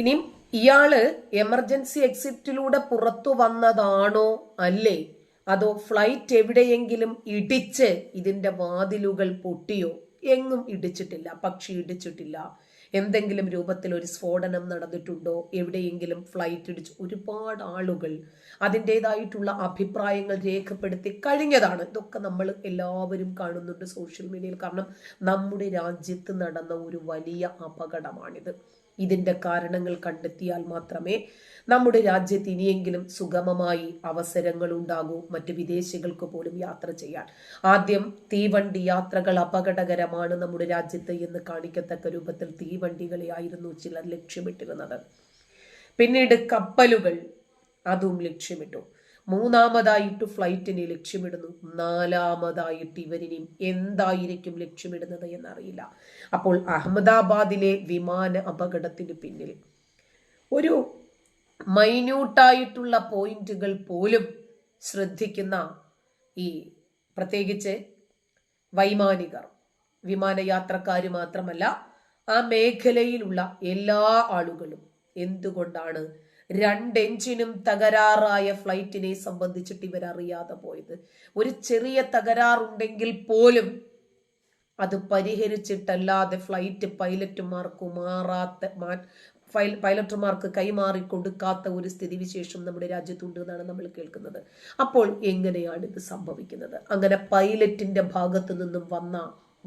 ഇനിയും ഇയാൾ എമർജൻസി എക്സിറ്റിലൂടെ പുറത്തു വന്നതാണോ അല്ലേ? അതോ ഫ്ലൈറ്റ് എവിടെയെങ്കിലും ഇടിച്ച് ഇതിന്റെ വാതിലുകൾ പൊട്ടിയോ? എങ്ങും ഇടിച്ചിട്ടില്ല പക്ഷി ഇടിച്ചിട്ടില്ല. എന്തെങ്കിലും രൂപത്തിൽ ഒരു സ്ഫോടനം നടന്നിട്ടുണ്ടോ? എവിടെയെങ്കിലും ഫ്ലൈറ്റ് ഇടിച്ച് ഒരുപാട് ആളുകൾ അതിന്റെതായിട്ടുള്ള അഭിപ്രായങ്ങൾ രേഖപ്പെടുത്തി കഴിഞ്ഞതാണ്. ഇതൊക്കെ നമ്മൾ എല്ലാവരും കാണുന്നുണ്ട് സോഷ്യൽ മീഡിയയിൽ. കാരണം നമ്മുടെ രാജ്യത്ത് നടന്ന ഒരു വലിയ അപകടമാണിത്. ഇതിന്റെ കാരണങ്ങൾ കണ്ടെത്തിയാൽ മാത്രമേ നമ്മുടെ രാജ്യത്ത് ഇനിയെങ്കിലും സുഗമമായി അവസരങ്ങൾ ഉണ്ടാകൂ. മറ്റ് വിദേശികൾക്ക് പോലും യാത്ര ചെയ്യാൻ. ആദ്യം തീവണ്ടി യാത്രകൾ അപകടകരമാണ് നമ്മുടെ രാജ്യത്ത് എന്ന് കാണിക്കത്തക്ക രൂപത്തിൽ തീവണ്ടികളെ ആയിരുന്നു ചിലർ ലക്ഷ്യമിട്ടിരുന്നത്. പിന്നീട് കപ്പലുകൾ അതും ലക്ഷ്യമിട്ടു. മൂന്നാമതായിട്ട് ഫ്ലൈറ്റിനെ ലക്ഷ്യമിടുന്നു. നാലാമതായിട്ട് ഇവരിനിയും എന്തായിരിക്കും ലക്ഷ്യമിടുന്നത് എന്നറിയില്ല. അപ്പോൾ അഹമ്മദാബാദിലെ വിമാന അപകടത്തിന് പിന്നിൽ ഒരു മൈന്യൂട്ടായിട്ടുള്ള പോയിന്റുകൾ പോലും ശ്രദ്ധിക്കുന്ന ഈ പ്രത്യേകിച്ച് വൈമാനികർ വിമാനയാത്രക്കാർ മാത്രമല്ല ആ മേഖലയിലുള്ള എല്ലാ ആളുകളും എന്തുകൊണ്ടാണ് രണ്ട് എഞ്ചിനും തകരാറായ ഫ്ലൈറ്റിനെ സംബന്ധിച്ചിട്ട് ഇവർ അറിയാതെ പോയത്. ഒരു ചെറിയ തകരാറുണ്ടെങ്കിൽ പോലും അത് പരിഹരിച്ചിട്ടല്ലാതെ ഫ്ലൈറ്റ് പൈലറ്റുമാർക്ക് മാറാത്ത പൈലറ്റുമാർക്ക് കൈമാറി കൊടുക്കാത്ത ഒരു സ്ഥിതിവിശേഷം നമ്മുടെ രാജ്യത്തുണ്ട് എന്നാണ് നമ്മൾ കേൾക്കുന്നത്. അപ്പോൾ എങ്ങനെയാണ് ഇത് സംഭവിക്കുന്നത്? അങ്ങനെ പൈലറ്റിന്റെ ഭാഗത്തു നിന്നും വന്ന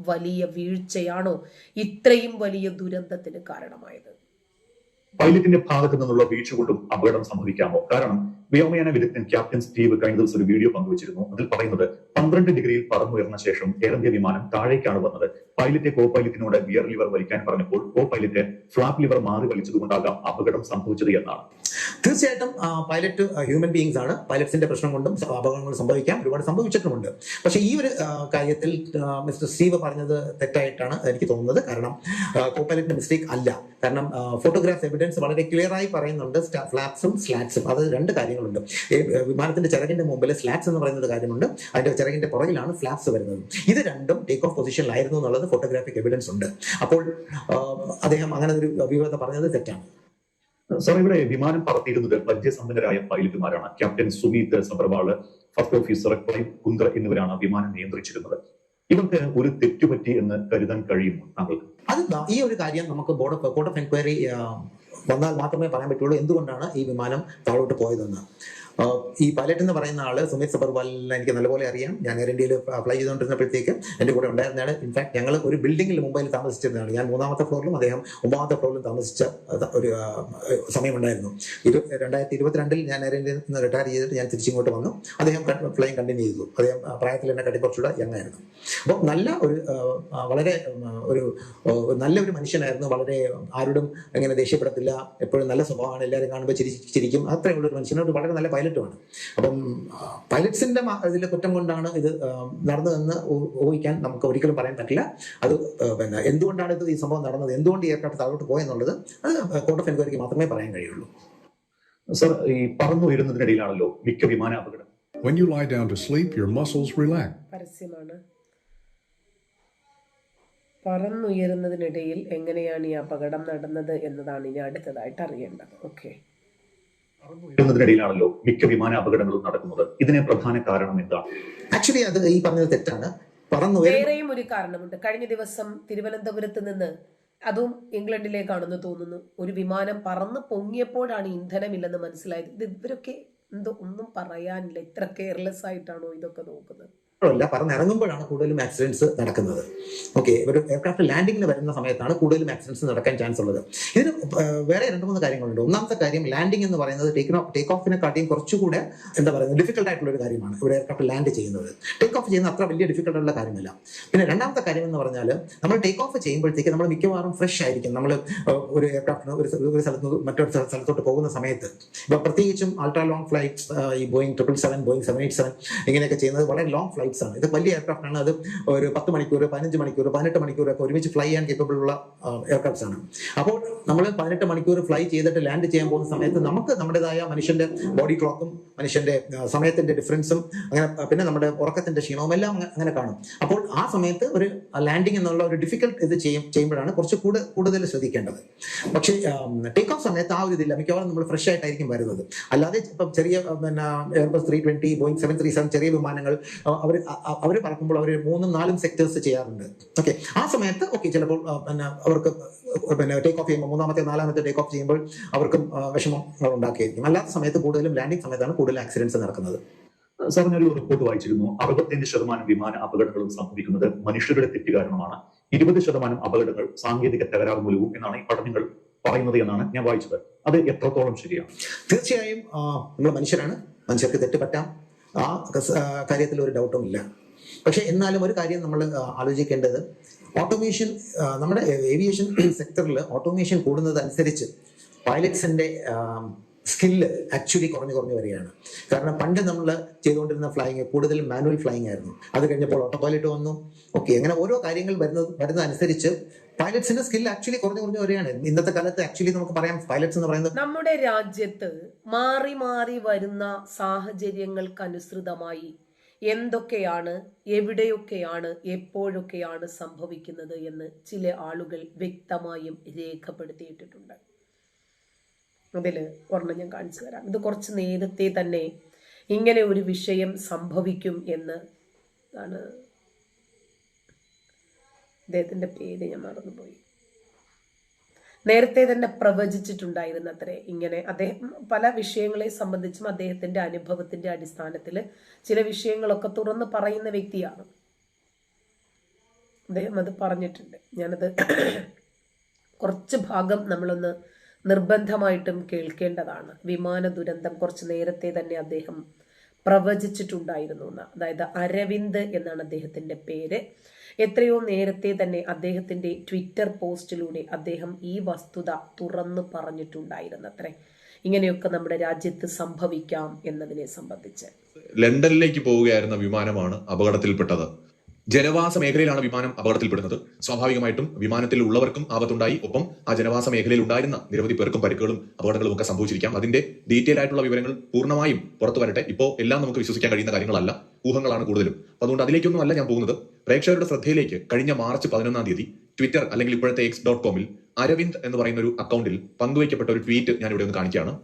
വലിയ വീഴ്ചയാണോ ഇത്രയും വലിയ ദുരന്തത്തിന് കാരണമായത്? പൈലറ്റിന്റെ ഭാഗത്തു നിന്നുള്ള വീഴ്ച കൊണ്ടും അപകടം സംഭവിക്കാമോ? കാരണം വ്യോമയാന വിദഗ്ധൻ ക്യാപ്റ്റൻ സ്റ്റീവ് കഴിഞ്ഞ ദിവസം ഒരു വീഡിയോ പങ്കുവച്ചിരുന്നു. അതിൽ പറയുന്നത് പന്ത്രണ്ട് ഡിഗ്രിയിൽ പറന്നുയർന്ന ശേഷം എയർ ഇന്ത്യ വിമാനം താഴേക്കാണ് വന്നത്. പൈലറ്റ് കോ പൈലറ്റിനോട് ഗിയർ ലിവർ വലിക്കാൻ പറഞ്ഞപ്പോൾ കോ പൈലറ്റ് ഫ്ലാപ്പ് ലിവർ മാറി വലിച്ചതുകൊണ്ടാകാം അപകടം സംഭവിച്ചത് എന്നാണ്. തീർച്ചയായിട്ടും പൈലറ്റ് ഹ്യൂമൻ ബീങ്സ് ആണ് പൈലറ്റ്സിന്റെ പ്രശ്നം കൊണ്ടും അപകടങ്ങൾ സംഭവിക്കാം. ഒരുപാട് സംഭവിച്ചിട്ടുമുണ്ട്. പക്ഷെ ഈ ഒരു കാര്യത്തിൽ മിസ്റ്റർ സ്റ്റീവ് പറഞ്ഞത് തെറ്റായിട്ടാണ് എനിക്ക് തോന്നുന്നത്. കാരണം കോ മിസ്റ്റേക്ക് അല്ല. കാരണം ഫോട്ടോഗ്രാഫ് എവിഡൻസ് വളരെ ക്ലിയർ ആയി പറയുന്നുണ്ട്. ഫ്ലാപ്സും സ്ലാറ്റ്സും അത് രണ്ട് കാര്യങ്ങളുണ്ട്. വിമാനത്തിന്റെ ചിറകിന്റെ മുമ്പിൽ സ്ലാറ്റ്സ് എന്ന് പറയുന്ന ഒരു കാര്യമുണ്ട്. അതിന്റെ ചിറകിന്റെ പുറകിലാണ് ഫ്ലാപ്സ് വരുന്നത്. ഇത് രണ്ടും ടേക്ക് ഓഫ് പൊസിഷനിലായിരുന്നു എന്നുള്ളത് ഫോട്ടോഗ്രാഫിക് എവിഡൻസ് ഉണ്ട്. അപ്പോൾ അദ്ദേഹം അങ്ങനെ ഒരു വിവാദം പറഞ്ഞത് തെറ്റാണ്. സാർ ഇവിടെ വിമാനം പറത്തിയിരുന്നത് പരിചയസമ്പന്നരായ പൈലറ്റുമാരാണ്. Captain Sumeet Sabharwal first officer prime Kundra എന്നിവരാണ് വിമാനം നിയന്ത്രിച്ചിരുന്നത്. ഇവർക്ക് ഒരു തെറ്റുപറ്റി എന്ന് കരുതാൻ കഴിയുമോ താങ്കൾക്ക്? അത് ഈ ഒരു കാര്യം നമുക്ക് board of court of inquiry വന്നാൽ മാത്രമേ പറയാൻ പറ്റുള്ളൂ എന്തുകൊണ്ടാണ് ഈ വിമാനം താഴോട്ട് പോയതെന്ന്. ഈ പൈലറ്റ് എന്ന് പറയുന്ന ആൾ സുമിത് സബർവാലിനെ എനിക്ക് നല്ലപോലെ അറിയാം. ഞാൻ എയർ ഇന്ത്യയിൽ അപ്ലൈ ചെയ്തുകൊണ്ടിരുന്നപ്പോഴത്തേക്ക് എന്റെ കൂടെ ഉണ്ടായിരുന്നതാണ് ഇൻഫാക്ട് ഞങ്ങൾ ഒരു ബിൽഡിംഗിൽ മുംബൈയിൽ താമസിച്ചിരുന്നതാണ്. ഞാൻ മൂന്നാമത്തെ ഫ്ലോറിലും അദ്ദേഹം ഒമ്പതാമത്തെ ഫ്ലോറിലും താമസിച്ച ഒരു സമയമുണ്ടായിരുന്നു. ഇരു രണ്ടായിരത്തി ഇരുപത്തിരണ്ടിൽ ഞാൻ എയർ ഇന്ത്യയിൽ നിന്ന് റിട്ടയർ ചെയ്തിട്ട് ഞാൻ തിരിച്ചിങ്ങോട്ട് വന്നു. അദ്ദേഹം ഫ്ലൈങ് കണ്ടിന്യൂ ചെയ്തു. അദ്ദേഹം പ്രായത്തിൽ എന്നെ കട്ടി കുറച്ചുകൂടെ യങ് ആയിരുന്നു അപ്പോൾ നല്ല ഒരു വളരെ ഒരു നല്ലൊരു മനുഷ്യനായിരുന്നു. വളരെ ആരോടും ഇങ്ങനെ ദേഷ്യപ്പെടത്തില്ല. എപ്പോഴും നല്ല സ്വഭാവമാണ്. എല്ലാവരും കാണുമ്പോൾ ചിരി ചിരിക്കും. അത്രയുള്ള ഒരു മനുഷ്യനോട് വളരെ നല്ല പൈലറ്റുമാണ് അപ്പം പൈലറ്റ്സിന്റെ ഇതിലെ കുറ്റം കൊണ്ടാണ് ഇത് നടന്നതെന്ന് ഊഹിക്കാൻ നമുക്ക് ഒരിക്കലും പറയാൻ പറ്റില്ല. അത് പിന്നെ എന്തുകൊണ്ടാണ് ഇത് ഈ സംഭവം നടന്നത്? എന്തുകൊണ്ട് ഈ എയർക്രാഫ്റ്റ് താഴോട്ട് പോയെന്നുള്ളത് അത് കോർട്ട് ഓഫ് എൻക്വയറിക്ക് മാത്രമേ പറയാൻ കഴിയുള്ളൂ. സർ ഈ പറന്നു വരുന്നതിനിടയിലാണല്ലോ മിക്ക വിമാന അപകടം. When you lie down to sleep, your muscles relax. പരസ്യമാണ്. പറന്നുയരുന്നതിനിടയിൽ എങ്ങനെയാണ് ഈ അപകടം നടന്നത് എന്നതാണ് ഇനി അടുത്തതായിട്ട് അറിയേണ്ടത്. ഓക്കെ പറന്നുയരുന്നതിനിടയിലാണല്ലോ മിക്ക വിമാന അപകടങ്ങളും നടക്കുന്നത്. ഇതിനെ പ്രധാന കാരണം എന്താണ്? ആക്ച്വലി അത് ഈ പറഞ്ഞത് തെറ്റാണ്. പറന്നു വേറെയും ഒരു കാരണമുണ്ട്. കഴിഞ്ഞ ദിവസം തിരുവനന്തപുരത്ത് നിന്ന് അതും ഇംഗ്ലണ്ടിലേക്കാണെന്ന് തോന്നുന്നു. ഒരു വിമാനം പറന്ന് പൊങ്ങിയപ്പോഴാണ് ഇന്ധനമില്ലെന്ന് മനസ്സിലായത്. ഇത് ഇവരൊക്കെ എന്തോ ഒന്നും പറയാനില്ല. ഇത്ര കെയർലെസ് ആയിട്ടാണോ ഇതൊക്കെ നോക്കുന്നത്? മാത്രമല്ല പറന്നിറങ്ങുമ്പോഴാണ് കൂടുതലും ആക്സിഡൻസ് നടക്കുന്നത്. ഓക്കെ ഒരു എയർക്രാഫ്റ്റ് ലാൻഡിങ്ങിന് വരുന്ന സമയത്താണ് കൂടുതലും ആക്സിഡൻസ് നടക്കാൻ ചാൻസ് ഉള്ളത്. ഇതിന് വേറെ രണ്ട് മൂന്ന് കാര്യങ്ങളുണ്ട്. ഒന്നാമത്തെ കാര്യം ലാൻഡിംഗ് എന്ന് പറയുന്നത് ടേക്ക് ടേക്ക് ഓഫിനെ കാട്ടിയും കുറച്ചുകൂടെ എന്താ പറയുന്നത് ഡിഫിക്കൽട്ട് ആയിട്ടുള്ള ഒരു കാര്യമാണ് ഇവിടെ എയർക്രാഫ്റ്റ് ലാൻഡ് ചെയ്യുന്നത്. ടേക്ക് ഓഫ് ചെയ്യുന്ന അത്ര വലിയ ഡിഫിക്കൽട്ട് ഉള്ള കാര്യമല്ല. പിന്നെ രണ്ടാമത്തെ കാര്യം എന്ന് പറഞ്ഞാൽ നമ്മൾ ടേക്ക് ഓഫ് ചെയ്യുമ്പോഴത്തേക്ക് നമ്മൾ മിക്കവാറും ഫ്രഷ് ആയിരിക്കും. നമ്മൾ ഒരു എയർക്രാഫ്റ്റിന് ഒരു ഒരു സ്ഥലത്ത് മറ്റൊരു സ്ഥലത്തോട്ട് പോകുന്ന സമയത്ത്. ഇപ്പൊ പ്രത്യേകിച്ചും അൾട്രാ ലോങ് ഫ്ലൈറ്റ്സ് ഈ Boeing triple seven Boeing seven eight seven ഇങ്ങനെയൊക്കെ ചെയ്യുന്നത് വളരെ ലോങ് ഫ്ലൈറ്റ്സ് ഫ്ലൈറ്റ്സ് ആണ് ഇത് വലിയ എയർക്രാഫ്റ്റ് ആണ്. അത് ഒരു പത്ത് മണിക്കൂർ പതിനഞ്ച് മണിക്കൂർ പതിനെട്ട് മണിക്കൂർ ഒക്കെ ഒരുമിച്ച് ഫ്ലൈ ചെയ്യാൻ കേപ്പബിൾ ഉള്ള എയർക്രാഫ്റ്റ്സ് ആണ്. അപ്പോൾ നമ്മൾ പതിനെട്ട് മണിക്കൂർ ഫ്ലൈ ചെയ്തിട്ട് ലാൻഡ് ചെയ്യാൻ പോകുന്ന സമയത്ത് നമുക്ക് നമ്മുടേതായ മനുഷ്യന്റെ ബോഡി ക്ലോക്കും മനുഷ്യന്റെ സമയത്തിന്റെ ഡിഫറൻസും അങ്ങനെ പിന്നെ നമ്മുടെ ഉറക്കത്തിന്റെ ക്ഷീണവും എല്ലാം അങ്ങനെ കാണും. അപ്പോൾ ആ സമയത്ത് ഒരു ലാൻഡിംഗ് എന്നുള്ള ഒരു ഡിഫിക്കൽട്ട് ഇത് ചെയ്യും ചെയ്യുമ്പോഴാണ് കുറച്ച് കൂടുതൽ കൂടുതൽ ശ്രദ്ധിക്കേണ്ടത്. പക്ഷേ ടേക്ക് ഓഫ് സമയത്ത് ആ ഒരു ഇതില്ല. മിക്കവാറും നമ്മൾ ഫ്രഷ് ആയിട്ടായിരിക്കും വരുന്നത്. അല്ലാതെ ഇപ്പം ചെറിയ പിന്നെ Airbus three twenty Boeing seven three seven ചെറിയ വിമാനങ്ങൾ അവർ അവർ പറക്കുമ്പോൾ അവർ മൂന്നും നാലും സെക്ടേഴ്സ് ചെയ്യാറുണ്ട്. ഓക്കെ ആ സമയത്ത് ഓക്കെ ചിലപ്പോൾ പിന്നെ അവർക്ക് പിന്നെ ടേക്ക് ഓഫ് ചെയ്യുമ്പോൾ മൂന്നാമത്തെ നാലാമത്തെ ടേക്ക് ഓഫ് ചെയ്യുമ്പോൾ അവർക്കും വിഷമങ്ങൾ വിഷമം ഉണ്ടാക്കിയിരിക്കും അല്ലാത്ത സമയത്ത് കൂടുതലും ലാൻഡിംഗ് സമയത്താണ് കൂടുതൽ ആക്സിഡൻസ് നടക്കുന്നത്. സാർ ഞാനൊരു റിപ്പോർട്ട് വായിച്ചിരുന്നു. അറുപത്തിയഞ്ച് ശതമാനം വിമാന അപകടങ്ങളും സംഭവിക്കുന്നത് മനുഷ്യരുടെ തെറ്റ് കാരണമാണ്. ഇരുപത് ശതമാനം അപകടങ്ങൾ സാങ്കേതിക തകരാറ് മൂലവും എന്നാണ് ഈ പഠനങ്ങൾ പറയുന്നത് എന്നാണ് ഞാൻ വായിച്ചത്. അത് എത്രത്തോളം ശരിയാണ്? തീർച്ചയായും നമ്മൾ മനുഷ്യരാണ്. മനുഷ്യർക്ക് തെറ്റ് പറ്റാം. ആ കാര്യത്തിൽ ഒരു ഡൗട്ടും ഇല്ല. പക്ഷെ എന്നാലും ഒരു കാര്യം നമ്മൾ ആലോചിക്കേണ്ടത് ഓട്ടോമേഷൻ നമ്മുടെ ഏവിയേഷൻ സെക്ടറിൽ ഓട്ടോമേഷൻ കൂടുന്നതനുസരിച്ച് പൈലറ്റ്സിന്റെ സ്കില്ല് ആക്ച്വലി കുറഞ്ഞു കുറഞ്ഞു വരികയാണ്. കാരണം പണ്ട് നമ്മൾ ചെയ്തുകൊണ്ടിരുന്ന ഫ്ലൈയിങ് കൂടുതൽ മാനുവൽ ഫ്ലൈയിങ് ആയിരുന്നു. അത് കഴിഞ്ഞപ്പോൾ ഓട്ടോ പൈലറ്റ് വന്നു. ഓക്കെ അങ്ങനെ ഓരോ കാര്യങ്ങൾ വരുന്നത് വരുന്ന അനുസരിച്ച് പൈലറ്റ്സിന്റെ സ്കിൽ ആക്ച്വലി കുറഞ്ഞു കുറഞ്ഞു വരികയാണ്. ഇന്നത്തെ കാലത്ത് ആക്ച്വലി നമുക്ക് പറയാം പൈലറ്റ്സ് എന്ന് പറയുന്നത് നമ്മുടെ രാജ്യത്ത് മാറി മാറി വരുന്ന സാഹചര്യങ്ങൾക്കനുസൃതമായി എന്തൊക്കെയാണ് എവിടെയൊക്കെയാണ് എപ്പോഴൊക്കെയാണ് സംഭവിക്കുന്നത് എന്ന് ചില ആളുകൾ വ്യക്തമായും രേഖപ്പെടുത്തിയിട്ടിട്ടുണ്ട് അതിൽ ഒരെണ്ണം ഞാൻ കാണിച്ചു തരാം. ഇത് കുറച്ച് നേരത്തെ തന്നെ ഇങ്ങനെ ഒരു വിഷയം സംഭവിക്കും എന്ന് ആണ്. അദ്ദേഹത്തിന്റെ പേര് ഞാൻ മറന്നുപോയി. നേരത്തെ തന്നെ പ്രവചിച്ചിട്ടുണ്ടായിരുന്നു അത്രേ ഇങ്ങനെ. അദ്ദേഹം പല വിഷയങ്ങളെ സംബന്ധിച്ചും അദ്ദേഹത്തിന്റെ അനുഭവത്തിന്റെ അടിസ്ഥാനത്തിൽ ചില വിഷയങ്ങളൊക്കെ തുറന്ന് പറയുന്ന വ്യക്തിയാണ്. അദ്ദേഹം അത് പറഞ്ഞിട്ടുണ്ട്. ഞാനത് കുറച്ച് ഭാഗം നമ്മളൊന്ന് നിർബന്ധമായിട്ടും കേൾക്കേണ്ടതാണ്. വിമാന ദുരന്തം കുറച്ച് നേരത്തെ തന്നെ അദ്ദേഹം പ്രവചിച്ചിട്ടുണ്ടായിരുന്നു എന്ന്. അതായത് അരവിന്ദ് എന്നാണ് അദ്ദേഹത്തിന്റെ പേര്. എത്രയോ നേരത്തെ തന്നെ അദ്ദേഹത്തിന്റെ ട്വിറ്റർ പോസ്റ്റിലൂടെ അദ്ദേഹം ഈ വസ്തുത തുറന്നു പറഞ്ഞിട്ടുണ്ടായിരുന്നു അത്രേ. ഇങ്ങനെയൊക്കെ നമ്മുടെ രാജ്യത്ത് സംഭവിക്കാം എന്നതിനെ സംബന്ധിച്ച്. ലണ്ടനിലേക്ക് പോവുകയായിരുന്ന വിമാനമാണ് അപകടത്തിൽപ്പെട്ടത്. ജനവാസ മേഖലയിലാണ് വിമാനം അപകടത്തിൽപ്പെടുന്നത്. സ്വാഭാവികമായിട്ടും വിമാനത്തിൽ ഉള്ളവർക്കും ആപത്തുണ്ടായി. ഒപ്പം ആ ജനവാസ മേഖലയിൽ ഉണ്ടായിരുന്ന നിരവധി പേർക്കും പരിക്കുകളും അപകടങ്ങളും ഒക്കെ സംഭവിച്ചിരിക്കാം. അതിന്റെ ഡീറ്റെയിൽ ആയിട്ടുള്ള വിവരങ്ങൾ പൂർണമായും പുറത്തു വരട്ടെ. ഇപ്പോൾ എല്ലാം നമുക്ക് വിശ്വസിക്കാൻ കഴിയുന്ന കാര്യങ്ങളല്ല. ഊഹങ്ങളാണ് കൂടുതലും. അതുകൊണ്ട് അതിലേക്കൊന്നും അല്ല ഞാൻ പോകുന്നത്. പ്രേക്ഷകരുടെ ശ്രദ്ധയിലേക്ക് കഴിഞ്ഞ മാർച്ച് പതിനൊന്നാം തീയതി ട്വിറ്റർ അല്ലെങ്കിൽ ഇപ്പോഴത്തെ എക്സ് ഡോട്ട് കോമിൽ അരവിന്ദ് എന്ന് പറയുന്ന ഒരു അക്കൗണ്ടിൽ പങ്കുവയ്ക്കപ്പെട്ട ഒരു ട്വീറ്റ് ഞാൻ ഇവിടെ ഒന്ന് കാണിക്കുകയാണ്.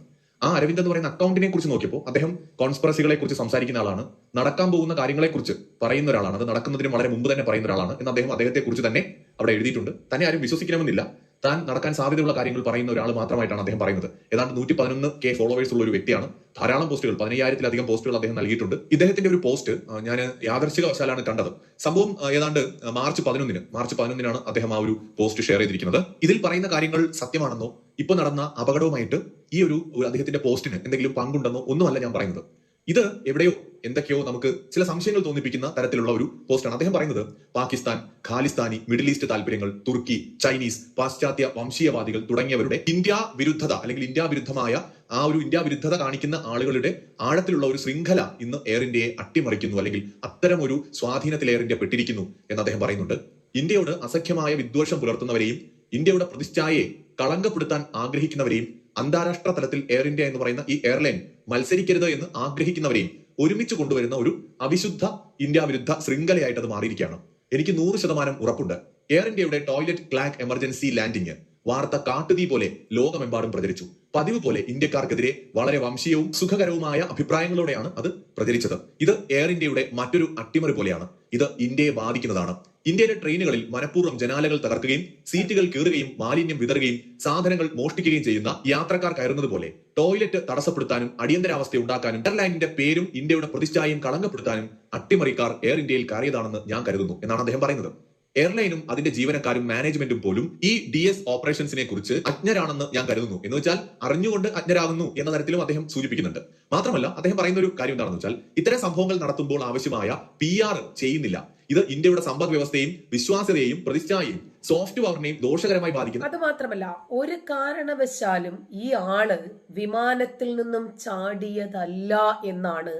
ആ അരവിന്ദ് എന്ന് പറയുന്ന അക്കൗണ്ടിനെ കുറിച്ച് നോക്കിയപ്പോൾ അദ്ദേഹം കോൺസ്പറസികളെ കുറിച്ച് സംസാരിക്കുന്ന ആളാണ്. നടക്കാൻ പോകുന്ന കാര്യങ്ങളെ കുറിച്ച് പറയുന്ന ഒരാളാണ്. അത് നടക്കുന്നതിന് വളരെ മുമ്പ് തന്നെ പറയുന്ന ഒരാളാണ് എന്ന് അദ്ദേഹം അദ്ദേഹത്തെ കുറിച്ച് തന്നെ അവിടെ എഴുതിയിട്ടുണ്ട്. തന്നെ ആരും വിശ്വസിക്കണമെന്നില്ല. താൻ നടക്കാൻ സാധ്യതയുള്ള കാര്യങ്ങൾ പറയുന്ന ഒരാൾ മാത്രമായിട്ടാണ് അദ്ദേഹം പറയുന്നത്. ഏതാണ്ട് നൂറ്റി പതിനൊന്ന് കെ ഫോളോവേഴ്സ് ഉള്ള ഒരു വ്യക്തിയാണ്. ധാരാളം പോസ്റ്റുകൾ പതിനയ്യായിരത്തിലധികം പോസ്റ്റുകൾ അദ്ദേഹം നൽകിയിട്ടുണ്ട്. ഇദ്ദേഹത്തിന്റെ ഒരു പോസ്റ്റ് ഞാൻ യാദർശിക വശാലാണ് കണ്ടത്. സംഭവം ഏതാണ്ട് മാർച്ച് പതിനൊന്നിന് മാർച്ച് പതിനൊന്നിനാണ് അദ്ദേഹം ആ ഒരു പോസ്റ്റ് ഷെയർ ചെയ്തിരിക്കുന്നത്. ഇതിൽ പറയുന്ന കാര്യങ്ങൾ സത്യമാണെന്നോ ഇപ്പൊ നടന്ന അപകടവുമായിട്ട് ഈ ഒരു അദ്ദേഹത്തിന്റെ പോസ്റ്റിന് എന്തെങ്കിലും പങ്കുണ്ടെന്നോ ഒന്നുമല്ല ഞാൻ പറയുന്നത്. ഇത് എവിടെയോ എന്തൊക്കെയോ നമുക്ക് ചില സംശയങ്ങൾ തോന്നിപ്പിക്കുന്ന തരത്തിലുള്ള ഒരു പോസ്റ്റാണ് അദ്ദേഹം പറയുന്നത്. പാകിസ്ഥാൻ ഖാലിസ്ഥാനി മിഡിൽ ഈസ്റ്റ് താല്പര്യങ്ങൾ തുർക്കി ചൈനീസ് പാശ്ചാത്യ വംശീയവാദികൾ തുടങ്ങിയവരുടെ ഇന്ത്യ വിരുദ്ധത അല്ലെങ്കിൽ ഇന്ത്യ വിരുദ്ധമായ ആ ഒരു ഇന്ത്യ വിരുദ്ധത കാണിക്കുന്ന ആളുകളുടെ ആഴത്തിലുള്ള ഒരു ശൃംഖല ഇന്ന് എയർ ഇന്ത്യയെ അട്ടിമറിക്കുന്നു അല്ലെങ്കിൽ അത്തരം ഒരു സ്വാധീനത്തിൽ എയർ ഇന്ത്യ പെട്ടിരിക്കുന്നു എന്ന് അദ്ദേഹം പറയുന്നുണ്ട്. ഇന്ത്യയോട് അസഖ്യമായ വിദ്വേഷം പുലർത്തുന്നവരെയും ഇന്ത്യയുടെ പ്രതിച്ഛായയെ കളങ്കപ്പെടുത്താൻ ആഗ്രഹിക്കുന്നവരെയും അന്താരാഷ്ട്ര തലത്തിൽ എയർ ഇന്ത്യ എന്ന് പറയുന്ന ഈ എയർലൈൻ മത്സരിക്കരുത് എന്ന് ആഗ്രഹിക്കുന്നവരെയും ഒരുമിച്ച് കൊണ്ടുവരുന്ന ഒരു അവിശുദ്ധ ഇന്ത്യ വിരുദ്ധ ശൃംഖലയായിട്ട് അത് മാറിയിരിക്കുകയാണ്. എനിക്ക് നൂറ് ശതമാനം ഉറപ്പുണ്ട്. എയർ ഇന്ത്യയുടെ ടോയ്ലറ്റ് ക്ലാക്ക് എമർജൻസി ലാൻഡിംഗ് വാർത്ത കാട്ടുതീ പോലെ ലോകമെമ്പാടും പ്രചരിച്ചു. പതിവ് പോലെ ഇന്ത്യക്കാർക്കെതിരെ വളരെ വംശീയവും സുഖകരവുമായ അഭിപ്രായങ്ങളോടെയാണ് അത് പ്രചരിച്ചത്. ഇത് എയർ ഇന്ത്യയുടെ മറ്റൊരു അട്ടിമറി പോലെയാണ്. ഇത് ഇന്ത്യയെ ബാധിക്കുന്നതാണ്. ഇന്ത്യയിലെ ട്രെയിനുകളിൽ മനഃപൂർവം ജനാലകൾ തകർക്കുകയും സീറ്റുകൾ കീറുകയും മാലിന്യം വിതറുകയും സാധനങ്ങൾ മോഷ്ടിക്കുകയും ചെയ്യുന്ന യാത്രക്കാർ കയറുന്നത് പോലെ ടോയ്ലറ്റ് തടസ്സപ്പെടുത്താനും അടിയന്തരാവസ്ഥ ഉണ്ടാക്കാനും എയർലൈനിന്റെ പേരും ഇന്ത്യയുടെ പ്രതിച്ഛായയും കളങ്കപ്പെടുത്താനും അട്ടിമറിക്കാർ എയർ ഇന്ത്യയിൽ കയറിയതാണെന്ന് ഞാൻ കരുതുന്നു എന്നാണ് അദ്ദേഹം പറയുന്നത്. എയർലൈനും അതിന്റെ ജീവനക്കാരും മാനേജ്മെന്റും പോലും ഈ ഡി എസ് ഓപ്പറേഷൻസിനെ കുറിച്ച് അജ്ഞരാണെന്ന് ഞാൻ കരുതുന്നു. എന്ന് വെച്ചാൽ അറിഞ്ഞുകൊണ്ട് അജ്ഞരാകുന്നു എന്ന തരത്തിലും അദ്ദേഹം സൂചിപ്പിക്കുന്നുണ്ട്. മാത്രമല്ല അദ്ദേഹം പറയുന്ന ഒരു കാര്യം എന്താണെന്ന് വെച്ചാൽ ഇത്തരം സംഭവങ്ങൾ നടത്തുമ്പോൾ ആവശ്യമായ പി ചെയ്യുന്നില്ല. ഇത് ഇന്ത്യയുടെ സമ്പദ് വ്യവസ്ഥയും വിശ്വാസ്യതയും പ്രതിച്ഛായയും സോഫ്റ്റ് പവറിനെയും ദോഷകരമായി ബാധിക്കുന്നു. അത് മാത്രമല്ല ഒരു കാരണവശാലും ഈ ആൾ വിമാനത്തിൽ നിന്നും ചാടിയതല്ല എന്നാണ്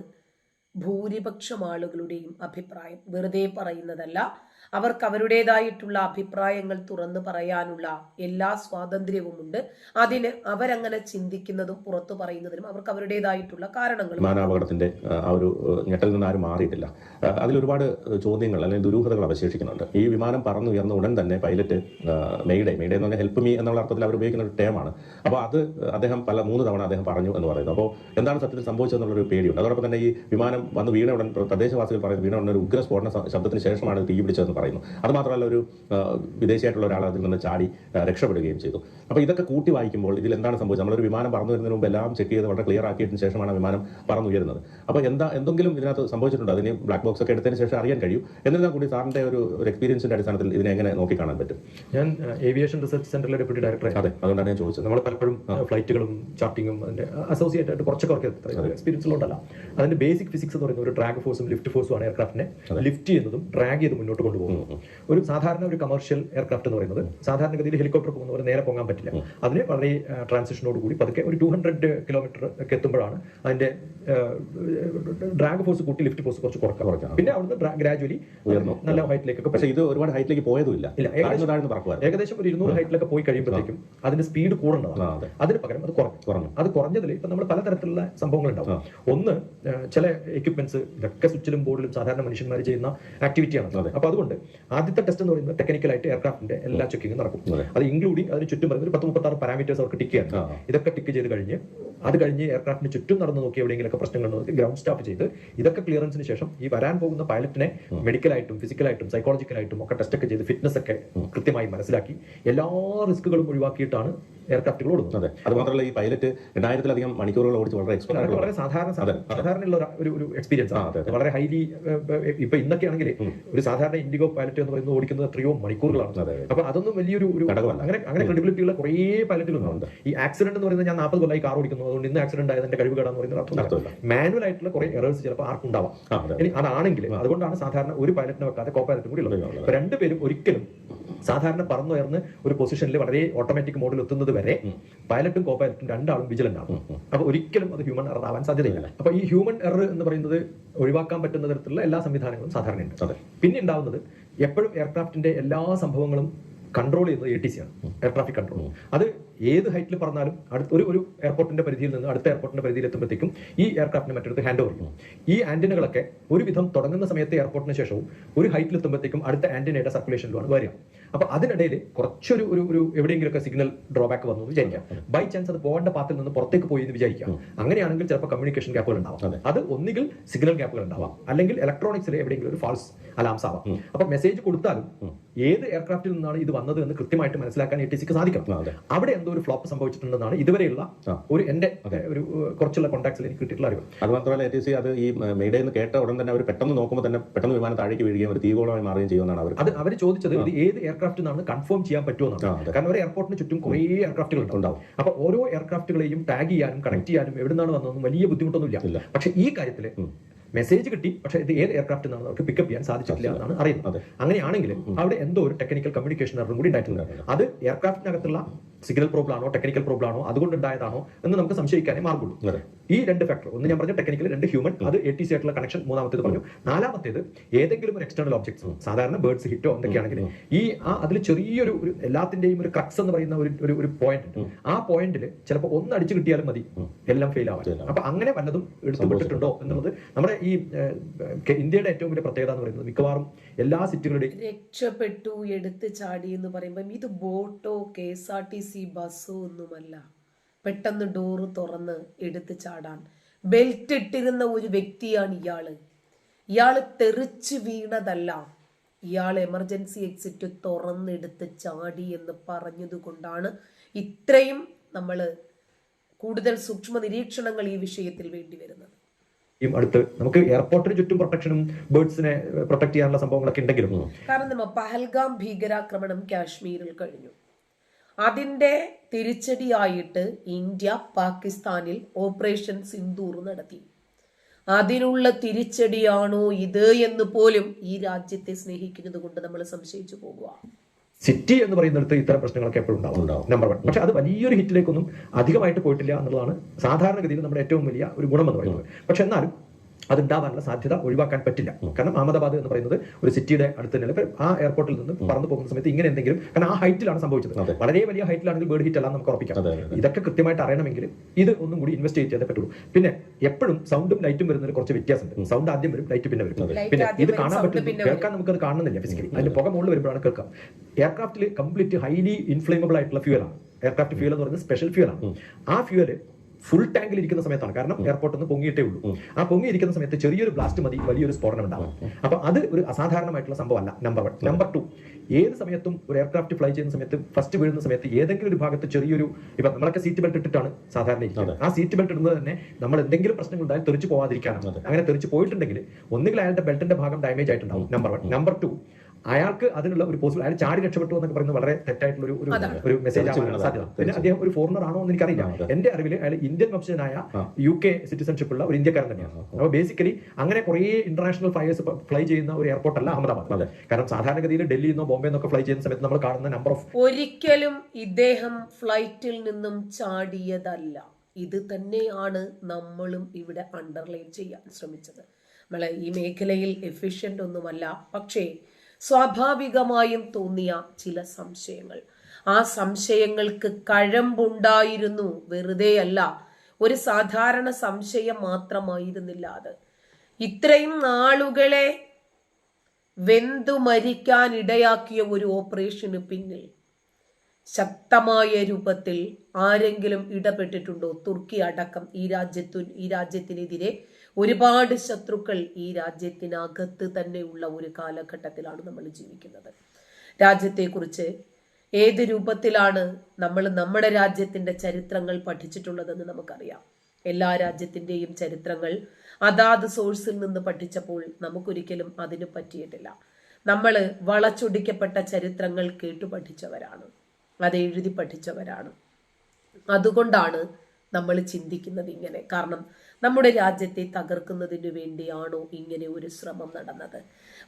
ഭൂരിപക്ഷം ആളുകളുടെയും അഭിപ്രായം. വെറുതെ പറയുന്നതല്ല. അവർക്ക് അവരുടേതായിട്ടുള്ള അഭിപ്രായങ്ങൾ തുറന്നു പറയാനുള്ള എല്ലാ സ്വാതന്ത്ര്യവുമുണ്ട്. അതിന് അവരങ്ങനെ ചിന്തിക്കുന്നതും പുറത്തു പറയുന്നതിനും അവർക്ക് അവരുടേതായിട്ടുള്ള കാരണങ്ങൾ വിമാനാപകടത്തിന്റെ ആ, ഒരു ഞെട്ടൽ നിന്ന് ആരും മാറിയിട്ടില്ല. അതിൽ ഒരുപാട് ചോദ്യങ്ങൾ അല്ലെങ്കിൽ ദുരൂഹതകൾ അവശേഷിക്കുന്നുണ്ട് ഈ വിമാനം പറന്നുയർന്ന ഉടൻ തന്നെ പൈലറ്റ് മെയ്ഡേ മെയ്ഡേ എന്ന് പറഞ്ഞാൽ ഹെൽപ്പ് മീ എന്നുള്ള അർത്ഥത്തിൽ അവർ ഉപയോഗിക്കുന്ന ഒരു ടേമാണ് അപ്പോൾ അത് അദ്ദേഹം പല മൂന്ന് തവണ അദ്ദേഹം പറഞ്ഞു എന്ന് പറയുന്നു. അപ്പോൾ എന്താണ് സത്യത്തിൽ സംഭവിച്ചതെന്നുള്ളൊരു പേടിയുണ്ട്. അതോടൊപ്പം തന്നെ ഈ വിമാനം വന്ന് വീണ ഉടൻ പ്രദേശവാസികൾ പറയുന്നത് വീണ ഉടൻ ഒരു ഉഗ്ര സ്ഫോടന ശബ്ദത്തിന് ശേഷമാണ് തീ പിടിച്ചതെന്ന് പറയുന്നു. അതുമാത്രമല്ല ഒരു വിദേശിയായിട്ടുള്ള ഒരാൾ അതിൽ നിന്ന് ചാടി രക്ഷപ്പെടുകയും ചെയ്തു. അപ്പോൾ ഇതൊക്കെ കൂട്ടി വായിക്കുമ്പോൾ ഇതിൽ എന്താണ് സംഭവിച്ചത്? നമ്മളൊരു വിമാനം പറന്നു വരുന്നതിന് മുമ്പ് എല്ലാം ചെക്ക് ചെയ്ത് വളരെ ക്ലിയർ ആക്കിയതിന് ശേഷമാണ് വിമാനം പറന്നുയരുന്നത്. അപ്പോൾ എന്താ എന്തെങ്കിലും ഇതിനകത്ത് സംഭവിച്ചിട്ടുണ്ട്? അതിന് ബ്ലാക്ക് ബോക്സ് ഒക്കെ എടുത്തതിന് ശേഷം അറിയാൻ കഴിയും. എന്നിരുന്നാൽ കൂടി സാറിന്റെ ഒരു ഒരു എക്സ്പീരിയൻസിന്റെ അടിസ്ഥാനത്തിൽ ഇതിനെ എങ്ങനെ നോക്കിക്കാണാൻ പറ്റും? ഞാൻ ഏവിയേഷൻ റിസർച്ച് സെന്ററിലെ ഡെപ്യൂട്ടി ഡയറക്ടർ അതെ അതുകൊണ്ടാണ് ഞാൻ ചോദിച്ചത്. നമ്മൾ പലപ്പോഴും ഫ്ലൈറ്റുകളും ചാർട്ടിങ്ങും അതിന്റെ അസോസിയേറ്റ് ആയിട്ട് കുറച്ചൊക്കെ വർക്ക് എക്സ്പീരിയൻസ് ഉള്ളതല്ല അതിന്റെ ബേസിക് ഫിസിക്സ് എന്ന് പറയുന്നത് ഒരു ഡ്രാഗ് ഫോഴ്സും ലിഫ്റ്റ് ഫോഴ്സും ആണ് എയർക്രാഫ്റ്റിനെ ലിഫ്റ്റ് ചെയ്യുന്നതും ഡ്രാഗ് ചെയ്ത് മുന്നോട്ട് കൊണ്ടുപോകുന്നത് ഒരു സാധാരണ ഒരു കമേഴ്ഷ്യൽ എയർക്രാഫ്റ്റ് എന്ന് പറയുന്നത് സാധാരണഗതിയിൽ ഹെലികോപ്റ്റർ പോകുന്ന പോലെ നേരെ പോകാൻ പറ്റില്ല. അതിന് വളരെ ട്രാൻസിഷനോട് കൂടി പതുക്കെ ഒരു ടു ഹൺഡ്രഡ് കിലോമീറ്റർ ഒക്കെ എത്തുമ്പോഴാണ് അതിന്റെ ഡ്രാഗ് ഫോഴ്സ് കൂട്ടി ലിഫ്റ്റ് ഫോഴ്സ് കുറച്ച് കുറക്കാം. പിന്നെ അവിടുന്ന് ഗ്രാജുവലി. നല്ല ഹൈറ്റിലേക്കൊക്കെ പക്ഷേ ഇത് ഒരുപാട് ഹൈറ്റിലേക്ക് പോയതുമില്ല. ഇല്ല, ഏകദേശം- ഒരു ഇരുന്നൂറ് ഹൈറ്റിലൊക്കെ പോയി കഴിയുമ്പോഴത്തേക്കും അതിന്റെ സ്പീഡ് കൂടേണ്ടതാണ് അതിന് പകരം അത് കുറഞ്ഞു. കുറഞ്ഞു. അത് കുറഞ്ഞതിൽ ഇപ്പൊ നമ്മൾ പലതരത്തിലുള്ള സംഭവങ്ങൾ ഉണ്ടാവും ഒന്ന് ചില എക്യുപ്മെന്റ്സ് ഇതൊക്കെ സ്വിച്ചിലും ബോർഡിലും സാധാരണ മനുഷ്യന്മാർ ചെയ്യുന്ന ആക്ടിവിറ്റിയാണ്. അപ്പൊ അതുകൊണ്ട് ആദ്യത്തെ ടെസ്റ്റ് എന്ന് പറയുന്നത് ടെക്നിക്കലായിട്ട് എയർക്രാഫ്റ്റിന്റെ എല്ലാ ചെക്കിങ്ങും നടക്കും. അത്. ഇൻക്ലൂഡിംഗ് അതിന് ചുറ്റും പറയുന്ന ഒരു പത്ത് മുപ്പത്താറ് പാരാമീറ്റേഴ്സ് അവർക്ക് ടിക്ക് ചെയ്യാൻ ഇതൊക്കെ ടിക്ക് ചെയ്ത് കഴിഞ്ഞ് അത് കഴിഞ്ഞ് എയർക്രാഫ്റ്റിന് ചുറ്റും നടന്ന് നോക്കി എവിടെയെങ്കിലൊക്കെ പ്രശ്നങ്ങൾ നോക്കി ഗ്രൗണ്ട് സ്റ്റാഫ് ചെയ്ത് ഇതൊക്കെ ക്ലിയറൻസിന് ശേഷം ഈ വരാൻ പോകുന്ന പൈലറ്റിനെ മെഡിക്കലായിട്ടും ഫിസിക്കലായിട്ടും സൈക്കോളജിക്കലായിട്ടും ഒക്കെ ടെസ്റ്റ് ഒക്കെ ചെയ്ത് ഫിറ്റ്നസ് ഒക്കെ കൃത്യമായി മനസ്സിലാക്കി എല്ലാ റിസ്കുകളും ഒഴിവാക്കിയിട്ടാണ് എയർക്രാഫ്റ്റുകൾ കൊടുക്കും. അതെ. അത് മാത്രമല്ല ഈ പൈലറ്റ് രണ്ടായിരത്തിലധികം മണിക്കൂറുകൾ ഓടിച്ച് വളരെ എക്സ്പെർട്ട് വളരെ സാധാരണ. സാധാരണയുള്ള ഒരു- ഒരു എക്സ്പീരിയൻസ് ആണ്. വളരെ ഹൈലി ഇപ്പൊ ഇന്നൊക്കെ ആണെങ്കിൽ ഒരു സാധാരണ ഇൻഡിഗോ പൈലറ്റ് എന്ന് പറയുന്നത് ഓടിക്കുന്നത് എത്രയോ മണിക്കൂറുകളാണ്. അപ്പൊ അതൊന്നും വലിയൊരു ഒരു. അങ്ങനെ അങ്ങനെ ക്രെഡിബിലിറ്റിയുള്ള കുറേ പൈലറ്റുകളുണ്ട് ഈ ആക്സിഡന്റ് എന്ന് പറയുന്നത് ഞാൻ നാൽപ്പത് കൊല്ലമായി കാർ ഓടിക്കുന്നു. അതുകൊണ്ട് ഇന്ന് ആക്സിഡന്റ് ആയത് എന്റെ കഴിവ് കേടാന്ന് പറയുന്നത് അർത്ഥമില്ല. മാനുവൽ ആയിട്ടുള്ള കുറെ എറേഴ്സ് ചിലപ്പോൾ ആർക്കും ഉണ്ടാവാം. അതാണെങ്കിൽ അതുകൊണ്ടാണ് സാധാരണ ഒരു പൈലറ്റിനെ വെക്കാതെ കോ പൈലറ്റും കൂടി ഉള്ളത്. രണ്ടുപേരും ഒരിക്കലും സാധാരണ പറന്നുയർന്ന് ഒരു പൊസിഷനിൽ വളരെ ഓട്ടോമാറ്റിക് മോഡിൽ എത്തുന്നത് വരെ പൈലറ്റും കോ പൈലറ്റും രണ്ടാളും വിജിലന്റ് ആണ് അപ്പൊ ഒരിക്കലും അത് ഹ്യൂമൻ എറർ ആവാൻ സാധ്യതയില്ല. അപ്പൊ ഈ ഹ്യൂമൻ എറർ എന്ന് പറയുന്നത് ഒഴിവാക്കാൻ പറ്റുന്ന തരത്തിലുള്ള എല്ലാ സംവിധാനങ്ങളും സാധാരണയുണ്ട്. അതെ. പിന്നെ ഉണ്ടാവുന്നത് എപ്പോഴും എയർക്രാഫ്റ്റിന്റെ എല്ലാ സംഭവങ്ങളും കൺട്രോൾ ചെയ്യുന്നത് എ ടി സി ആണ്. എയർ ട്രാഫിക് കൺട്രോൾ അത് ഏത് ഹൈറ്റിൽ പറഞ്ഞാലും അടുത്ത ഒരു ഒരു എയർപോർട്ടിന്റെ പരിധിയിൽ നിന്ന് അടുത്ത എയർപോർട്ടിന്റെ പരിധിയിൽ എത്തുമ്പോഴത്തേക്കും ഈ എയർക്രാഫ്റ്റിന് മറ്റൊരു ഹാൻഡ് ഓവർ ചെയ്യും. ഈ ആന്റിനകളൊക്കെ ഒരുവിധം തുടങ്ങുന്ന സമയത്ത് എയർപോർട്ടിന് ശേഷവും ഒരു ഹൈറ്റിൽ എത്തുമ്പോഴത്തേക്കും അടുത്ത ആന്റിനയുടെ സർക്കുലേഷനിലാണ് വരിക. അപ്പൊ അതിനിടയിൽ കുറച്ചൊരു ഒരു ഒരു എവിടെയെങ്കിലുമൊക്കെ സിഗ്നൽ ഡ്രോബാക്ക് വന്നു എന്ന് വിചാരിക്കാം. ബൈ ചാൻസ് അത് പോകേണ്ട പാത്തിൽ നിന്ന് പുറത്തേക്ക് പോയി എന്ന് വിചാരിക്കാം. അങ്ങനെയാണെങ്കിൽ ചിലപ്പോൾ കമ്മ്യൂണിക്കേഷൻ ഗ്യാപ്പുകൾ ഉണ്ടാവാം. അത്. ഒന്നുകിൽ സിഗ്നൽ ഗ്യാപ്പുകൾ ഉണ്ടാവാം. അല്ലെങ്കിൽ ഇലക്ട്രോണിക്സിൽ എവിടെയെങ്കിലും ഒരു ഫാൾസ് അലാംസ് ആവാം അപ്പൊ മെസ്സേജ് കൊടുത്താലും ഏത് എയർക്രാഫ്റ്റിൽ നിന്നാണ് ഇത് വന്നത് എന്ന് കൃത്യമായിട്ട് മനസ്സിലാക്കാൻ എ ടി സിക്ക് സാധിക്കണം. അവിടെ എന്തോ ഒരു ഫ്ലോപ്പ് സംഭവിച്ചിട്ടുണ്ടെന്നാണ് ഇതുവരെയുള്ള ഒരു എന്റെ ഒരു കുറച്ചുള്ള കോൺടാക്ട്സിൽ എനിക്ക് കിട്ടിയിട്ടുള്ള അറിവ്. അത് മാത്രമല്ല എ ടി സി അത് ഈ മെയ്ഡേ എന്ന് കേട്ട ഉടൻ തന്നെ അവർ പെട്ടെന്ന് നോക്കുമ്പോൾ തന്നെ പെട്ടെന്ന് വിമാനം താഴേക്ക് വീഴുകയും ഒരു തീകോളമായി മാറുകയും ചെയ്യുമെന്നാണ് അവർ അത് അവർ ചോദിച്ചത് ഇത് ഏത് എയർക്രാഫ്റ്റിൽ നിന്നാണ് കൺഫേം ചെയ്യാൻ പറ്റുമോ ആ, എന്നാണ് കാരണം ഒരു എയർപോർട്ടിന് ചുറ്റും കുറേ എയർക്രാഫ്റ്റുകൾ ഉണ്ടാവും. അപ്പൊ ഓരോ എയർക്രാഫ്റ്റുകളെയും ടാഗ് ചെയ്യാനും കണക്ട് ചെയ്യാനും എവിടെ നിന്നാണ് വന്നതെന്നും വലിയ. ബുദ്ധിമുട്ടൊന്നുമില്ല. പക്ഷെ ഈ കാര്യത്തിൽ മെസ്സേജ് കിട്ടി പക്ഷെ ഇത് ഏത് എയർക്രാഫ്റ്റ് എന്നാണ് അവർക്ക് പിക്കപ്പ് ചെയ്യാൻ സാധിച്ചിട്ടില്ല എന്നാണ് അറിയുന്നത്. അങ്ങനെയാണെങ്കിൽ അവിടെ എന്തോ ഒരു ടെക്നിക്കൽ കമ്മ്യൂണിക്കേഷൻ എററും കൂടി ഉണ്ടായിട്ടുണ്ട്. അത് എയർക്രാഫ്റ്റിനകത്തുള്ള സിഗ്നൽ പ്രോബ്ലം ആണോ ടെക്നിക്കൽ പ്രോബ്ലം ആണോ അതുകൊണ്ട് ഉണ്ടായതാണോ എന്ന് നമുക്ക് സംശയിക്കാനേ മാർഗുള്ളൂ അതെ. ഈ രണ്ട് ഫാക്ടർ ഒന്ന് ഞാൻ പറഞ്ഞ ടെക്നിക്കൽ രണ്ട് ഹ്യൂമൻ അത് എ ടി സി ആയിട്ടുള്ള കണക്ഷൻ മൂന്നാമത്തേത് പറഞ്ഞു. നാലാമത്തേത് ഏതെങ്കിലും ഒരു എക്സ്റ്റേണൽ ഒബ്ജക്ട്സ് സാധാരണ ബേർഡ്സ് ഹിറ്റോ എന്തൊക്കെയാണെങ്കിൽ ഈ ആ അതിൽ ചെറിയൊരു ഒരു എല്ലാത്തിന്റെയും ഒരു ക്രക്സ് എന്ന് പറയുന്ന ഒരു ഒരു ഒരു പോയിന്റ് ഉണ്ട്. ആ പോയിന്റിൽ ചിലപ്പോൾ ഒന്ന് അടിച്ചു കിട്ടിയാലും മതി. എല്ലാം ഫെയിൽ ആവാൻ. അപ്പൊ അങ്ങനെ വല്ലതും എടുത്തു വിട്ടിട്ടുണ്ടോ എന്നുള്ളത് നമ്മുടെ ഈ ഇന്ത്യയുടെ ഏറ്റവും വലിയ പ്രത്യേകത എന്ന് പറയുന്നത് മിക്കവാറും എല്ലാ സിറ്റികളുടെയും രക്ഷപ്പെട്ടു എടുത്തു ചാടി എന്ന് പറയുമ്പം ഇത് ബോട്ടോ K S R T C ബസ്സോ ഒന്നുമല്ല. പെട്ടെന്ന് ഡോറ് തുറന്ന് എടുത്തു ചാടാൻ. ബെൽറ്റ് ഇട്ടിരുന്ന ഒരു വ്യക്തിയാണ് ഇയാൾ. ഇയാൾ തെറിച്ച് വീണതല്ല. ഇയാൾ എമർജൻസി എക്സിറ്റ് തുറന്നെടുത്ത് ചാടി എന്ന് പറഞ്ഞതുകൊണ്ടാണ് ഇത്രയും നമ്മൾ കൂടുതൽ സൂക്ഷ്മ നിരീക്ഷണങ്ങൾ ഈ വിഷയത്തിൽ വേണ്ടി വരുന്നത് ഈ അടുത്ത് നമുക്ക് എയർപോർട്ടിന് ചുറ്റും പ്രൊട്ടക്ഷനും ബേർഡ്സിനെ പ്രൊട്ടക്ട് ചെയ്യാനുള്ള സംഭവങ്ങളൊക്കെ ഉണ്ടെങ്കിലും. കാരണം പഹൽഗാം ഭീകരാക്രമണം കാശ്മീരിൽ കഴിഞ്ഞു. അതിന്റെ തിരിച്ചടിയായിട്ട് ഇന്ത്യ പാകിസ്ഥാനിൽ ഓപ്പറേഷൻ സിന്ദൂർ നടത്തി. അതിനുള്ള തിരിച്ചടിയാണോ ഇത് എന്ന് പോലും ഈ രാജ്യത്തെ സ്നേഹിക്കുന്നത് കൊണ്ട് നമ്മൾ സംശയിച്ചു പോകുക സിറ്റി എന്ന് പറയുന്നിടത്ത് ഇത്തരം പ്രശ്നങ്ങളൊക്കെ എപ്പോഴും ഉണ്ടാവും. നമ്പർ വൺ പക്ഷെ അത് വലിയൊരു ഹിറ്റിലേക്കൊന്നും അധികമായിട്ട് പോയിട്ടില്ല എന്നുള്ളതാണ് സാധാരണഗതിയിൽ നമ്മുടെ ഏറ്റവും വലിയ ഒരു ഗുണം എന്ന് പറയുന്നത്. പക്ഷെ എന്നാലും അതുണ്ടാവാനുള്ള സാധ്യത ഒഴിവാക്കാൻ പറ്റില്ല. കാരണം അഹമ്മദാബാദ് എന്ന് പറയുന്നത് ഒരു സിറ്റിയുടെ അടുത്ത് തന്നെ ആ എയർപോർട്ടിൽ നിന്ന് പറന്നു പോകുന്ന സമയത്ത് ഇങ്ങനെ എന്തെങ്കിലും കാരണം ആ ഹൈറ്റിലാണ് സംഭവിച്ചത്. വളരെ വലിയ ഹൈറ്റിലാണെങ്കിൽ ബേർഡ് ഹിറ്റ് അല്ലാന്ന് നമുക്ക് ഉറപ്പിക്കാം. ഇതൊക്കെ കൃത്യമായിട്ട് അറിയണമെങ്കിൽ ഇത് ഒന്നും കൂടി ഇൻവെസ്റ്റിഗേറ്റ് ചെയ്തേ പറ്റുള്ളൂ. പിന്നെ എപ്പോഴും സൗണ്ടും ലൈറ്റും വരുന്നതിന് കുറച്ച് വ്യത്യാസമുണ്ട്. സൗണ്ട് ആദ്യം വരും ലൈറ്റ് പിന്നെ വരും. പിന്നെ ഇത് കാണാൻ പറ്റും. കേൾക്കാൻ നമുക്ക് അത് നമുക്കത് കാണുന്നില്ല ഫിസിക്കലി അതിന് പുക മുകളിൽ വരുമ്പോഴാണ് കേൾക്കാം. എയർക്രാഫ്റ്റിൽ കംപ്ലീറ്റ് ഹൈലി ഇൻഫ്ലേമബിൾ ആയിട്ടുള്ള ഫ്യൂലാണ് എയർക്രാഫ്റ്റ് ഫ്യൂൽ എന്ന് പറയുന്നത് സ്പെഷ്യൽ ഫ്യൂലാണ് ആ ഫ്യൂൽ ഫുൾ ടാങ്കിൽ ഇരിക്കുന്ന സമയത്താണ്. കാരണം എയർപോർട്ടിൽ നിന്ന് പൊങ്ങിയിട്ടേ ഉള്ളൂ. ആ പൊങ്ങി ഇരിക്കുന്ന സമയത്ത് ചെറിയൊരു ബ്ലാസ്റ്റ് മതി വലിയൊരു സ്ഫോടനം ഉണ്ടാവും. അപ്പൊ അത് ഒരു അസാധാരണമായിട്ടുള്ള സംഭവമല്ല നമ്പർ വൺ നമ്പർ ടു ഏത് സമയത്തും ഒരു എയർക്രാഫ്റ്റ് ഫ്ലൈ ചെയ്യുന്ന സമയത്ത് ഫസ്റ്റ് വീഴുന്ന സമയത്ത് ഏതെങ്കിലും ഒരു ഭാഗത്ത് ചെറിയൊരു ഇപ്പൊ നമ്മളൊക്കെ സീറ്റ് ബെൽറ്റ് ഇട്ടിട്ടാണ് സാധാരണ ഇരിക്കുന്നത്. ആ സീറ്റ് ബെൽറ്റ് ഇടുന്നത് തന്നെ നമ്മൾ എന്തെങ്കിലും പ്രശ്നങ്ങൾ ഉണ്ടായാൽ തെറിച്ച് പോവാതിരിക്കാനാണ്. അങ്ങനെ തെറിച്ച് പോയിട്ടുണ്ടെങ്കിൽ ഒന്നുകിൽ അയാളുടെ ബെൽറ്റിന്റെ ഭാഗം ഡാമേജ് ആയിട്ടുണ്ടാവും നമ്പർ വൺ നമ്പർ ടു അയാൾക്ക് അതിനുള്ള ഒരു പോസിബിൾ അയാൾ ചാടി രക്ഷപ്പെട്ടു എന്നൊക്കെ പറയുന്നത് വളരെ തെറ്റായിട്ടുള്ള ഒരു ഒരു ഒരു മെസ്സേജ് സാധ്യത. പിന്നെ അദ്ദേഹം ഒരു ഫോറിനർ ആണോ എന്ന് എനിക്കറിയില്ല. എന്റെ അറിവിൽ അയാൾ ഇന്ത്യൻ വംശജനായ യു കെ സിറ്റിസൺഷിപ്പ് ഉള്ള ഒരു ഇന്ത്യക്കാരൻ തന്നെയാണ്. അപ്പോൾ ബേസിക്കലി അങ്ങനെ കുറേ ഇന്റർനാഷണൽ ഫ്ലൈസ് ഫ്ലൈ ചെയ്യുന്ന ഒരു എയർപോർട്ട് അല്ല അഹമ്മദാബാദ്. കാരണം സാധാരണഗതിയിൽ ഡൽഹി നിന്നോ ബോംബെ നിന്നൊക്കെ ഫ്ലൈ ചെയ്യുന്ന സമയത്ത് നമ്മൾ കാണുന്ന നമ്പർ ഓഫ് ഒരിക്കലും ഇദ്ദേഹം ഫ്ലൈറ്റിൽ നിന്നും ചാടിയതല്ല. ഇത് തന്നെയാണ് നമ്മളും ഇവിടെ അണ്ടർലൈൻ ചെയ്യാൻ ശ്രമിച്ചത്. നമ്മളെ ഈ മേഖലയിൽ എഫിഷ്യന്റ് ഒന്നുമല്ല. പക്ഷേ സ്വാഭാവികമായും തോന്നിയ ചില സംശയങ്ങൾ. ആ സംശയങ്ങൾക്ക് കഴമ്പുണ്ടായിരുന്നു. വെറുതെയല്ല ഒരു സാധാരണ സംശയം മാത്രമായിരുന്നില്ല അത്. ഇത്രയും നാളുകളെ വെന്തു മരിക്കാൻ ഇടയാക്കിയ ഒരു ഓപ്പറേഷന് പിന്നിൽ ശക്തമായ രൂപത്തിൽ ആരെങ്കിലും ഇടപെട്ടിട്ടുണ്ടോ? തുർക്കി അടക്കം ഈ രാജ്യത്തു ഈ രാജ്യത്തിനെതിരെ ഒരുപാട് ശത്രുക്കൾ ഈ രാജ്യത്തിനകത്ത് തന്നെയുള്ള ഒരു കാലഘട്ടത്തിലാണ് നമ്മൾ ജീവിക്കുന്നത്. രാജ്യത്തെക്കുറിച്ച് ഏത് രൂപത്തിലാണ് നമ്മൾ നമ്മുടെ രാജ്യത്തിന്റെ ചരിത്രങ്ങൾ പഠിച്ചിട്ടുള്ളതെന്ന് നമുക്കറിയാം. എല്ലാ രാജ്യത്തിന്റെയും ചരിത്രങ്ങൾ അതാത് സോഴ്സിൽ നിന്ന് പഠിച്ചപ്പോൾ നമുക്കൊരിക്കലും അതിന് പറ്റിയിട്ടില്ല. നമ്മൾ വളച്ചൊടിക്കപ്പെട്ട ചരിത്രങ്ങൾ കേട്ടു പഠിച്ചവരാണ്. അത് എഴുതി പഠിച്ചവരാണ്. അതുകൊണ്ടാണ് നമ്മൾ ചിന്തിക്കുന്നത് ഇങ്ങനെ. കാരണം നമ്മുടെ രാജ്യത്തെ തകർക്കുന്നതിന് വേണ്ടിയാണോ ഇങ്ങനെ ഒരു ശ്രമം നടന്നത്?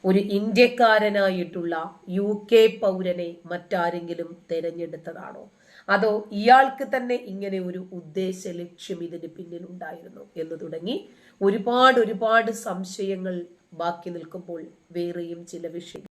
ഒരു ഇന്ത്യക്കാരനായിട്ടുള്ള യു കെ പൗരനെ മറ്റാരെങ്കിലും തെരഞ്ഞെടുത്തതാണോ? അതോ ഇയാൾക്ക് തന്നെ ഇങ്ങനെ ഒരു ഉദ്ദേശ ലക്ഷ്യം ഇതിന് പിന്നിൽ ഉണ്ടായിരുന്നു എന്ന് തുടങ്ങി ഒരുപാട് ഒരുപാട് സംശയങ്ങൾ ബാക്കി നിൽക്കുമ്പോൾ വേറെയും ചില വിഷയങ്ങൾ